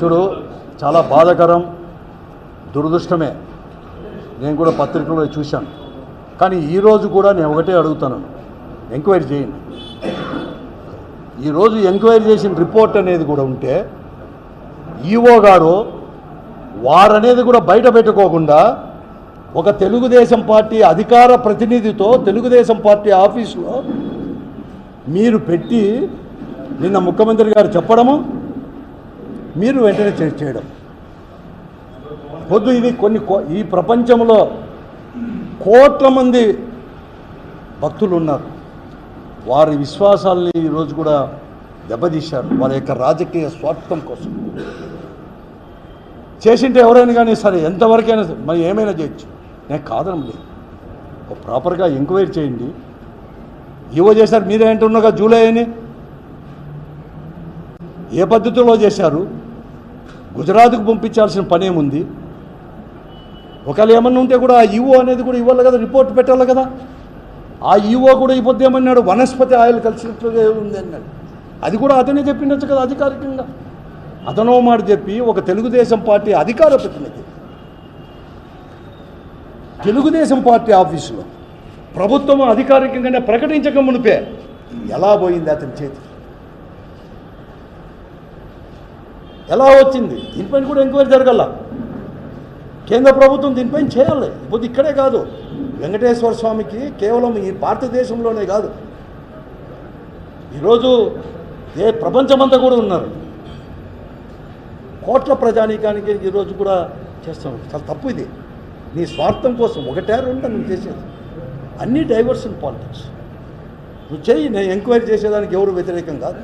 చూడు చాలా బాధాకరం దురదృష్టమే. నేను కూడా పత్రికలో చూశాను. కానీ ఈరోజు కూడా నేను ఒకటే అడుగుతాను. ఎంక్వైరీ చేయండి. ఈరోజు ఎంక్వైరీ చేసిన రిపోర్ట్ అనేది కూడా ఉంటే ఈఓ గారు వారనేది కూడా బయట పెట్టుకోకుండా ఒక తెలుగుదేశం పార్టీ అధికార ప్రతినిధితో తెలుగుదేశం పార్టీ ఆఫీసులో మీరు పెట్టి నిన్న ముఖ్యమంత్రి గారు చెప్పడము మీరు వెంటనే చే- చేయడం. పొద్దు ఇది కొన్ని కో- ఈ ప్రపంచంలో కోట్ల మంది భక్తులు ఉన్నారు. వారి విశ్వాసాల్ని ఈరోజు కూడా దెబ్బతీశారు వారి యొక్క రాజకీయ స్వార్థం కోసం. చేసింటే ఎవరైనా కానీ సరే ఎంతవరకైనా సరే, మరి ఏమైనా చేయొచ్చు. నేను కాదనం లేదు ప్రాపర్గా ఎంక్వైరీ చేయండి. ఇవో చేశారు మీరే అంటున్నాగా జూలై అని ఏ పద్ధతిలో చేశారు? గుజరాత్కు పంపించాల్సిన పనేముంది? ఒకవేళ ఏమన్నా ఉంటే కూడా ఆ ఈవో అనేది కూడా ఇవ్వాలి కదా రిపోర్ట్ పెట్టాలి కదా. ఆ ఈవో కూడా ఈ పొద్దు ఏమన్నాడు? వనస్పతి ఆయిల్ కలిసినట్లుగా ఉంది అన్నాడు. అది కూడా అతనే చెప్పిండొచ్చు కదా అధికారికంగా. అతనో మాట చెప్పి ఒక తెలుగుదేశం పార్టీ అధికార ప్రతినిధి తెలుగుదేశం పార్టీ ఆఫీసులో ప్రభుత్వం అధికారికంగానే ప్రకటించక మునిపే ఎలా పోయింది అతని చేతి? ఎలా వచ్చింది? దీనిపైన కూడా ఎంక్వైరీ జరగల. కేంద్ర ప్రభుత్వం దీనిపైన చేయాలి. ఇప్పుడు ఇక్కడే కాదు. వెంకటేశ్వర స్వామికి కేవలం ఈ భారతదేశంలోనే కాదు. ఈరోజు ఏ ప్రపంచమంతా కూడా ఉన్నారు. కోట్ల ప్రజానీకానికి ఈరోజు కూడా చేస్తాం. చాలా తప్పు ఇది. నీ స్వార్థం కోసం ఒకటే రెండు నువ్వు చేసేది. అన్నీ డైవర్షన్ పాలిటిక్స్. నువ్వు చెయ్యి నేను ఎంక్వైరీ చేసేదానికి ఎవరు వ్యతిరేకం కాదు.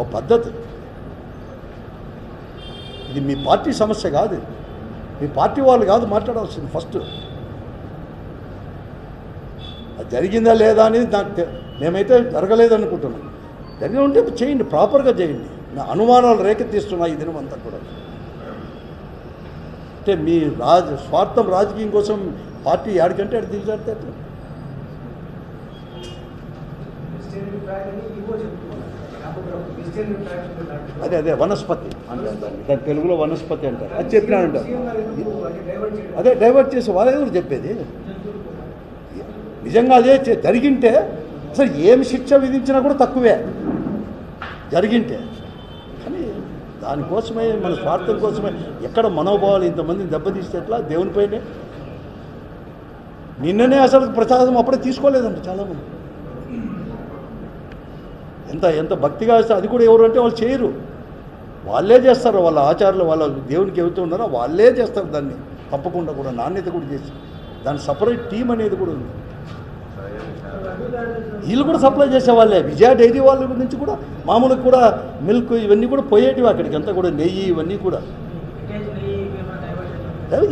ఒక పద్ధతి. ఇది మీ పార్టీ సమస్య కాదు. మీ పార్టీ వాళ్ళు కాదు మాట్లాడాల్సింది ఫస్ట్. అది జరిగిందా లేదా అనేది నాకు మేమైతే జరగలేదు అనుకుంటున్నాం జరిగి ఉంటే చేయండి ప్రాపర్గా చేయండి. నా అనుమానాలు రేకెత్తిస్తున్నా ఈ దినం అంతా కూడా. అంటే మీ రాజ స్వార్థం రాజకీయం కోసం పార్టీ ఆడికంటే ఆడు దిగజారితే అట్లా అదే అదే వనస్పతి. అంటారు దాన్ని తెలుగులో వనస్పతి అంటారు. అది చెప్పినానంట అదే డైవర్ట్ చేసి వాళ్ళే ఎవరు చెప్పేది. నిజంగా అదే జరిగింటే అసలు ఏమి శిక్ష విధించినా కూడా తక్కువే. జరిగింటే. కానీ దానికోసమే మన స్వార్థం కోసమే ఎక్కడ మనోభావాలు ఇంతమందిని దెబ్బతీస్తే ఎట్లా? దేవునిపైనే నిన్ననే అసలు ప్రసాదం అప్పుడే తీసుకోలేదంట చాలామంది. ఎంత ఎంత భక్తిగా వేస్తే అది కూడా ఎవరు అంటే వాళ్ళు చేయరు. వాళ్ళే చేస్తారు వాళ్ళ ఆచారాలు వాళ్ళ దేవునికి ఎవరితో ఉన్నారో వాళ్ళే చేస్తారు దాన్ని. తప్పకుండా కూడా నాణ్యత కూడా చేసి. దాని సపరేట్ టీం అనేది కూడా ఉంది. వీళ్ళు కూడా సప్లై చేసే వాళ్ళే విజయ డైరీ వాళ్ళ నుంచి కూడా మామూలుగా కూడా మిల్క్ ఇవన్నీ కూడా పోయేటివి అక్కడికి. అంతా కూడా నెయ్యి ఇవన్నీ కూడా.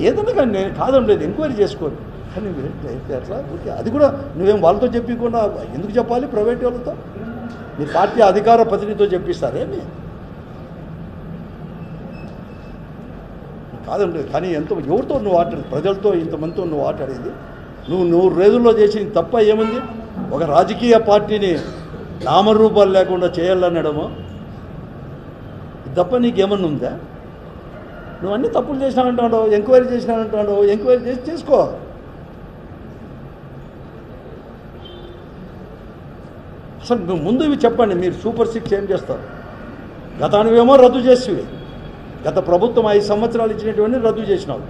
ఏదన్నా కానీ నేను కాదండి లేదు ఎంక్వైరీ చేసుకోండి. కానీ మీరు అయితే అట్లా అది కూడా నువ్వేం వాళ్ళతో చెప్పకుండా ఎందుకు చెప్పాలి ప్రైవేట్ వాళ్ళతో? మీ పార్టీ అధికార ప్రతినిధితో చెప్పిస్తారేమి కాదండి కానీ ఎంతో ఎవరితో నువ్వు ఆటాడు ప్రజలతో ఇంతమందితో నువ్వు ఆటాడేది? నువ్వు నూరు రోజుల్లో చేసిన తప్ప ఏముంది? ఒక రాజకీయ పార్టీని నామరూపాలు లేకుండా చేయాలనడము? తప్ప నీకేమన్నా ఉందా? నువ్వు అన్ని తప్పులు చేసినానంటాడు ఎంక్వైరీ చేసినానంటాడు ఎంక్వైరీ చేసి చేసుకో. అసలు ముందు ఇవి చెప్పండి మీరు సూపర్ సిక్స్ ఏం చేస్తారు? గతానివేమో రద్దు చేసేవి. గత ప్రభుత్వం ఐదు సంవత్సరాలు ఇచ్చినటువంటి రద్దు చేసినావు.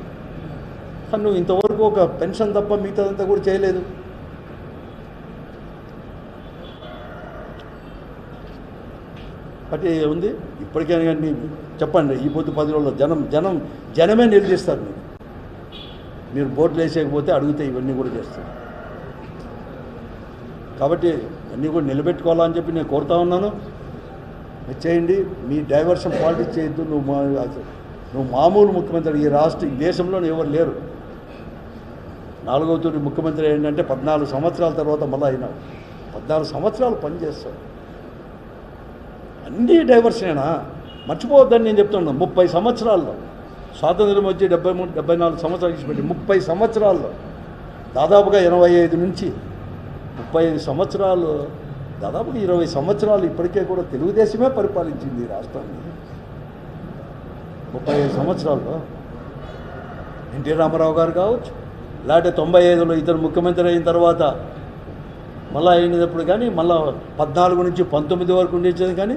కానీ నువ్వు ఇంతవరకు ఒక పెన్షన్ తప్ప మిగతాదంతా కూడా చేయలేదు. అంటే ఉంది ఇప్పటికైనా కానీ చెప్పండి ఈ పొద్దు పది రోజుల్లో జనం జనం జనమే నిలదీస్తారు. మీరు మీరు బోట్లు వేసేయకపోతే అడిగితే ఇవన్నీ కూడా చేస్తారు. కాబట్టి అన్నీ కూడా నిలబెట్టుకోవాలని చెప్పి నేను కోరుతా ఉన్నాను. చేయండి. మీ డైవర్షన్ పాలిటిక్స్ చేయొద్దు. నువ్వు మా నువ్వు మామూలు ముఖ్యమంత్రి ఈ రాష్ట్ర ఈ దేశంలో ఎవరు లేరు. నాలుగవ తూరి ముఖ్యమంత్రి ఏంటంటే పద్నాలుగు సంవత్సరాల తర్వాత మళ్ళీ అయినావు పద్నాలుగు సంవత్సరాలు పనిచేస్తావు అన్నీ డైవర్షనేనా మర్చిపోవద్దని నేను చెప్తున్నాను. ముప్పై సంవత్సరాల్లో స్వాతంత్రం వచ్చి డెబ్బై మూడు డెబ్బై నాలుగు సంవత్సరాలు ఇచ్చిపెట్టి ముప్పై సంవత్సరాల్లో దాదాపుగా ఎనభై ఐదు నుంచి ముప్పై ఐదు సంవత్సరాలు దాదాపు ఇరవై సంవత్సరాలు ఇప్పటికే కూడా తెలుగుదేశమే పరిపాలించింది ఈ రాష్ట్రాన్ని. ముప్పై ఐదు సంవత్సరాల్లో ఎన్టీ రామారావు గారు కావచ్చు లేకపోతే తొంభై ఐదులో ఇతను ముఖ్యమంత్రి అయిన తర్వాత మళ్ళీ అయినప్పుడు కానీ మళ్ళా పద్నాలుగు నుంచి పంతొమ్మిది వరకు ఉండేది కానీ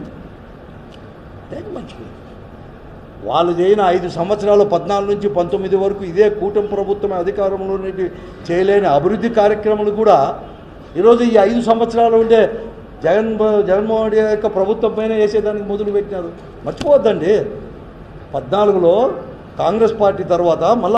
దానికి మంచిది. వాళ్ళు చేయని ఐదు సంవత్సరాలు పద్నాలుగు నుంచి పంతొమ్మిది వరకు ఇదే కూటమి ప్రభుత్వం అధికారంలో చేయలేని అభివృద్ధి కార్యక్రమాలు కూడా ఈరోజు ఈ ఐదు సంవత్సరాలు ఉండే జగన్ జగన్మోహన్ రెడ్డి యొక్క ప్రభుత్వం పైన వేసేదానికి మొదలు పెట్టినారు. మర్చిపోవద్దండి. పద్నాలుగులో కాంగ్రెస్ పార్టీ తర్వాత మళ్ళీ